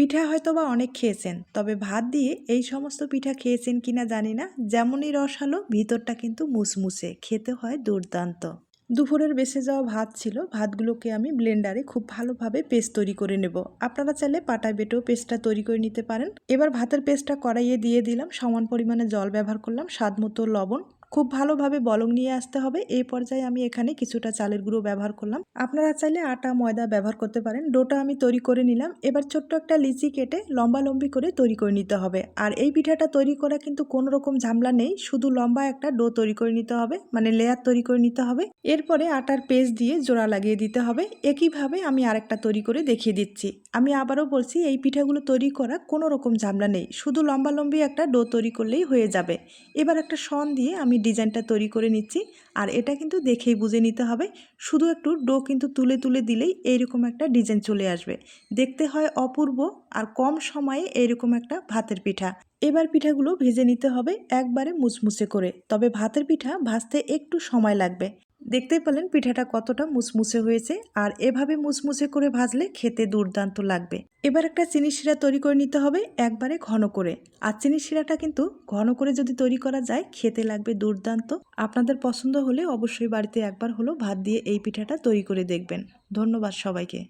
পিঠা হয়তো বা অনেক খেয়েছেন, তবে ভাত দিয়ে এই সমস্ত পিঠা খেয়েছেন কিনা জানি না। যেমনই রসালো ভিতরটা কিন্তু মুসমুসে, খেতে হয় দুর্দান্ত। দুপুরের বেঁচে যাওয়া ভাত ছিল, ভাতগুলোকে আমি ব্লেন্ডারে খুব ভালোভাবে পেস্ট তৈরি করে নেব। আপনারা চাইলে পাটায় বেটেও পেস্টটা তৈরি করে নিতে পারেন। এবার ভাতের পেস্টটা কড়াইয়ে দিয়ে দিলাম, সমান পরিমাণে জল ব্যবহার করলাম স্বাদ মতো লবণ। খুব ভালোভাবে বলং নিয়ে আসতে হবে। এই পর্যায়ে আমি এখানে কিছুটা চালের গুঁড়ো ব্যবহার করলাম। আপনারা চাইলে আটা, ময়দা ব্যবহার করতে পারেন। ডোটা আমি তৈরি করে নিলাম। এবার ছোট্ট একটা লিচি কেটে লম্বা লম্বি করে তৈরি করে নিতে হবে। আর এই পিঠাটা তৈরি করা কিন্তু কোনো রকম ঝামেলা নেই। শুধু লম্বা একটা ডো তৈরি করে নিতে হবে মানে লেয়ার তৈরি করে নিতে হবে। এরপরে আটার পেস্ট দিয়ে জোড়া লাগিয়ে দিতে হবে। একইভাবে আমি আরেকটা তৈরি করে দেখিয়ে দিচ্ছি। আমি আবারও বলছি, এই পিঠাগুলো তৈরি করা কোনো রকম ঝামেলা নেই। শুধু লম্বা লম্বি একটা ডো তৈরি করলেই হয়ে যাবে। এবার একটা শন দিয়ে আমি ডিজাইনটা তৈরি করে নিচ্ছি। আর এটা কিন্তু দেখেই বুঝে নিতে হবে। শুধু একটু ডো কিন্তু তুলে তুলে দিলেই এইরকম একটা ডিজাইন চলে আসবে। দেখতে হয় অপূর্ব আর কম সময়ে এইরকম একটা ভাতের পিঠা। এবার পিঠাগুলো ভেজে নিতে হবে একবারে মুচমুচে করে। তবে ভাতের পিঠা ভাজতে একটু সময় লাগবে। দেখতেই পেলেন পিঠাটা কতটা মুসমুসে হয়েছে আর এভাবে মুসমুসে করে ভাজলে খেতে দুর্দান্ত লাগবে। এবার একটা চিনি শিরা তৈরি করে নিতে হবে, একবারে ঘন করে। আর চিনি শিরাটা কিন্তু ঘন করে যদি তৈরি করা যায়, খেতে লাগবে দুর্দান্ত। আপনাদের পছন্দ হলে অবশ্যই বাড়িতে একবার হলো ভাত দিয়ে এই পিঠাটা তৈরি করে দেখবেন। ধন্যবাদ সবাইকে।